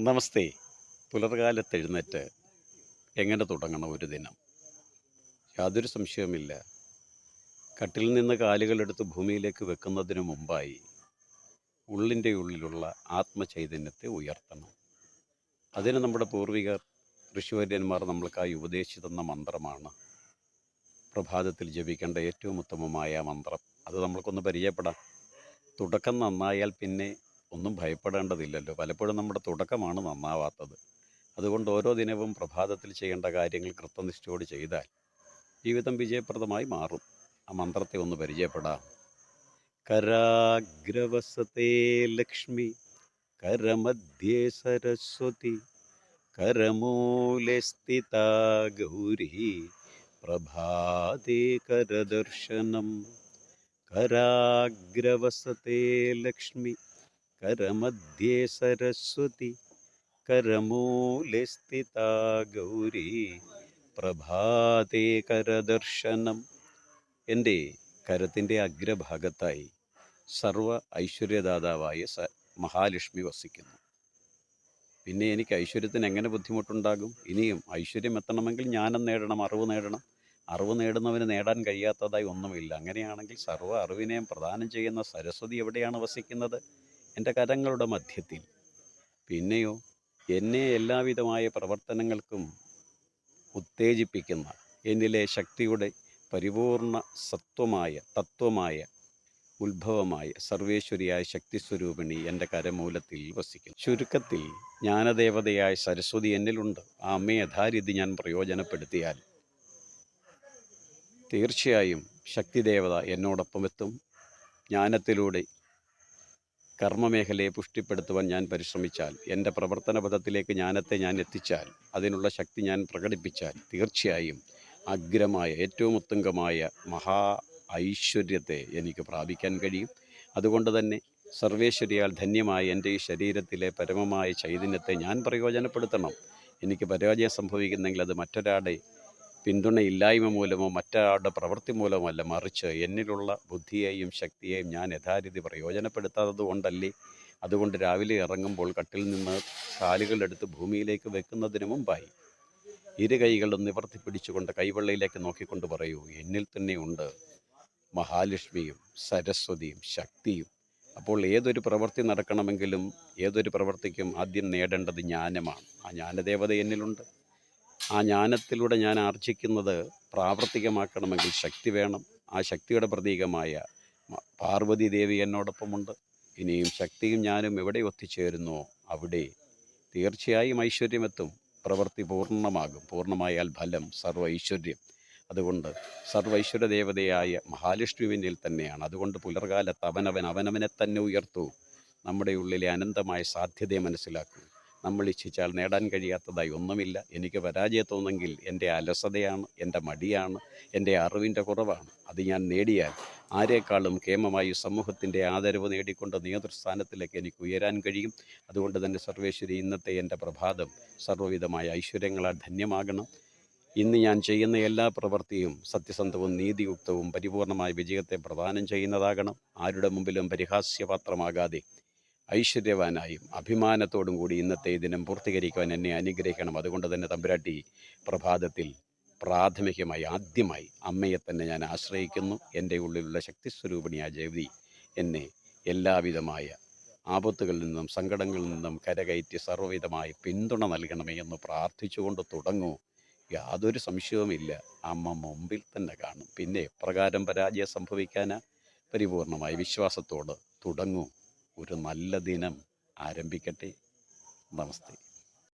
നമസ്തേ. പുലർകാലത്ത് എഴുന്നേറ്റ് എങ്ങനെ തുടങ്ങണം ഒരു ദിനം? യാതൊരു സംശയവുമില്ല. കട്ടിൽ നിന്ന് കാലുകളെടുത്ത് ഭൂമിയിലേക്ക് വെക്കുന്നതിന് മുമ്പായി ഉള്ളിന്റെ ഉള്ളിലുള്ള ആത്മചൈതന്യത്തെ ഉയർത്തണം. അതിന് നമ്മുടെ പൂർവികർ ഋഷിവര്യന്മാർ നമ്മൾക്കായി ഉപദേശിച്ചു തന്ന മന്ത്രമാണ് പ്രഭാതത്തിൽ ജപിക്കേണ്ട ഏറ്റവും ഉത്തമമായ മന്ത്രം. അത് നമ്മൾക്കൊന്ന് പരിചയപ്പെടാം. തുടക്കം നന്നായാൽ പിന്നെ ഒന്നും ഭയപ്പെടേണ്ടതില്ലല്ലോ. പലപ്പോഴും നമ്മുടെ തുടക്കമാണ് നന്നാവാത്തത്. അതുകൊണ്ട് ഓരോ ദിനവും പ്രഭാതത്തിൽ ചെയ്യേണ്ട കാര്യങ്ങൾ കൃത്യനിഷ്ഠയോട് ചെയ്താൽ ജീവിതം വിജയപ്രദമായി മാറും. ആ മന്ത്രത്തെ ഒന്ന് പരിചയപ്പെടാം. കരാഗ്രവസത്തെ ലക്ഷ്മി കരമധ്യേ സരസ്വതി കരമൂലെ സ്ഥിത ഗൗരി പ്രഭാതേ കരദർശനം. കരാഗ്രവസത്തെ ലക്ഷ്മി. കരമധ്യേ കരമൂലെ സ്ഥിത ഗൗരി പ്രഭാതേ കരദർശനം എന്റെ കരത്തിന്റെ അഗ്രഭാഗത്തായി സർവ ഐശ്വര്യദാതാവായ സ മഹാലക്ഷ്മി വസിക്കുന്നു. പിന്നെ എനിക്ക് ഐശ്വര്യത്തിന് എങ്ങനെ ബുദ്ധിമുട്ടുണ്ടാകും? ഇനിയും ഐശ്വര്യം എത്തണമെങ്കിൽ ജ്ഞാനം നേടണം അറിവ് നേടണം. അറിവ് നേടുന്നവന് നേടാൻ കഴിയാത്തതായി ഒന്നുമില്ല. അങ്ങനെയാണെങ്കിൽ സർവ അറിവിനെയും പ്രദാനം ചെയ്യുന്ന സരസ്വതി എവിടെയാണ് വസിക്കുന്നത്? എന്റെ കരങ്ങളുടെ മധ്യത്തിൽ. പിന്നെയോ എന്നെ എല്ലാവിധമായ പ്രവർത്തനങ്ങൾക്കും ഉത്തേജിപ്പിക്കുന്ന എന്നിലെ ശക്തിയുടെ പരിപൂർണ സത്വമായ തത്വമായ ഉത്ഭവമായ സർവേശ്വരിയായ ശക്തിസ്വരൂപിണി എന്റെ കരമൂലത്തിൽ വസിക്കുന്നു. ചുരുക്കത്തിൽ ജ്ഞാനദേവതയായ സരസ്വതി എന്നിലുണ്ട്. ആ അമ്മയെ യഥാരീതി ഞാൻ പ്രയോജനപ്പെടുത്തിയാൽ തീർച്ചയായും ശക്തിദേവത എന്നോടൊപ്പം എത്തും ജ്ഞാനത്തിലൂടെ കർമ്മമേഖലയെ പുഷ്ടിപ്പെടുത്തുവാൻ ഞാൻ പരിശ്രമിച്ചാൽ എന്റെ പ്രവർത്തന പദത്തിലേക്ക് ജ്ഞാനത്തെ ഞാൻ എത്തിച്ചാൽ അതിനുള്ള ശക്തി ഞാൻ പ്രകടിപ്പിച്ചാൽ തീർച്ചയായും അഗ്രമായ ഏറ്റവും ഉത്തുംഗമായ മഹാ ഐശ്വര്യത്തെ എനിക്ക് പ്രാപിക്കാൻ കഴിയും. അതുകൊണ്ട് തന്നെ സർവേശ്വരിയാൽ ധന്യമായ എന്റെ ഈ ശരീരത്തിലെ പരമമായ ചൈതന്യത്തെ ഞാൻ പ്രയോജനപ്പെടുത്തണം. എനിക്ക് പരാജയം സംഭവിക്കുന്നെങ്കിൽ അത് മറ്റൊരാളുടെ പിന്തുണയില്ലായ്മ മൂലമോ മറ്റൊരാളുടെ പ്രവൃത്തി മൂലമോ അല്ല മറിച്ച് എന്നിലുള്ള ബുദ്ധിയെയും ശക്തിയെയും ഞാൻ യഥാരീതി പ്രയോജനപ്പെടുത്താത്തത് കൊണ്ടല്ലേ? അതുകൊണ്ട് രാവിലെ ഇറങ്ങുമ്പോൾ കട്ടിൽ നിന്ന് കാലുകളെടുത്ത് ഭൂമിയിലേക്ക് വെക്കുന്നതിന് മുമ്പായി. ഇരു കൈകളും നിവർത്തി പിടിച്ചുകൊണ്ട് കൈവെള്ളയിലേക്ക് നോക്കിക്കൊണ്ട് പറയൂ എന്നിൽ തന്നെയുണ്ട് മഹാലക്ഷ്മിയും സരസ്വതിയും ശക്തിയും. അപ്പോൾ ഏതൊരു പ്രവൃത്തി നടക്കണമെങ്കിലും ഏതൊരു പ്രവൃത്തിക്കും ആദ്യം നേടേണ്ടത് ജ്ഞാനമാണ്. ആ ജ്ഞാനദേവത എന്നിലുണ്ട്. ആ ജ്ഞാനത്തിലൂടെ ഞാൻ ആർജിക്കുന്നത് പ്രാവർത്തികമാക്കണമെങ്കിൽ ശക്തി വേണം. ആ ശക്തിയുടെ പ്രതീകമായ പാർവതി ദേവി എന്നോടൊപ്പമുണ്ട്. ഇനിയും ശക്തിയും ഞാനും എവിടെ ഒത്തുചേരുന്നോ അവിടെ തീർച്ചയായും ഐശ്വര്യമെത്തും. പ്രവൃത്തി പൂർണമാകും. പൂർണമായാൽ ഫലം സർവ ഐശ്വര്യം. അതുകൊണ്ട് സർവ ഐശ്വര്യ ദേവതയായ മഹാലക്ഷ്മിവിനിൽ തന്നെയാണ്. അതുകൊണ്ട് പുലർകാലത്ത് അവനവൻ അവനവനെ തന്നെ ഉയർത്തൂ. നമ്മുടെ ഉള്ളിലെ അനന്തമായ സാധ്യതയെ മനസ്സിലാക്കൂ. നമ്മൾ ഇച്ഛിച്ചാൽ നേടാൻ കഴിയാത്തതായി ഒന്നുമില്ല. എനിക്ക് പരാജയത്തോന്നെങ്കിൽ എന്റെ അലസതയാണ് എന്റെ മടിയാണ് എന്റെ അറിവിന്റെ കുറവാണ്. അത് ഞാൻ നേടിയാൽ ആരെക്കാളും കേമമായി സമൂഹത്തിന്റെ ആദരവ് നേടിക്കൊണ്ട് നേതൃസ്ഥാനത്തിലേക്ക് എനിക്ക് ഉയരാൻ കഴിയും. അതുകൊണ്ട് തന്നെ സർവേശ്വരി ഇന്നത്തെ എന്റെ പ്രഭാതം സർവവിധമായ ഐശ്വര്യങ്ങളാൽ ധന്യമാകണം. ഇന്ന് ഞാൻ ചെയ്യുന്ന എല്ലാ പ്രവൃത്തിയും സത്യസന്ധവും നീതിയുക്തവും പരിപൂർണമായ വിജയത്തെ പ്രദാനം ചെയ്യുന്നതാകണം. ആരുടെ മുമ്പിലും പരിഹാസ്യപാത്രമാകാതെ ഐശ്വര്യവാനായും അഭിമാനത്തോടും കൂടി ഇന്നത്തെ ഈ ദിനം പൂർത്തീകരിക്കുവാൻ എന്നെ അനുഗ്രഹിക്കണം. അതുകൊണ്ട് തന്നെ തമ്പുരാട്ടി പ്രഭാതത്തിൽ പ്രാഥമികമായി ആദ്യമായി അമ്മയെ തന്നെ ഞാൻ ആശ്രയിക്കുന്നു. എന്റെ ഉള്ളിലുള്ള ശക്തിസ്വരൂപിണിയായ ദേവി എന്നെ എല്ലാവിധമായ ആപത്തുകളിൽ നിന്നും സങ്കടങ്ങളിൽ നിന്നും കരകയറ്റി സർവവിധമായ പിന്തുണ നൽകണമേ എന്ന് പ്രാർത്ഥിച്ചുകൊണ്ട് തുടങ്ങൂ. യാതൊരു സംശയവുമില്ല. അമ്മ മുമ്പിൽ തന്നെ കാണും. പിന്നെ എപ്രകാരം പരാജയം സംഭവിക്കാനാ? പരിപൂർണമായ വിശ്വാസത്തോട് തുടങ്ങൂ. ഒരു നല്ല ദിനം ആരംഭിക്കട്ടെ. നമസ്തേ.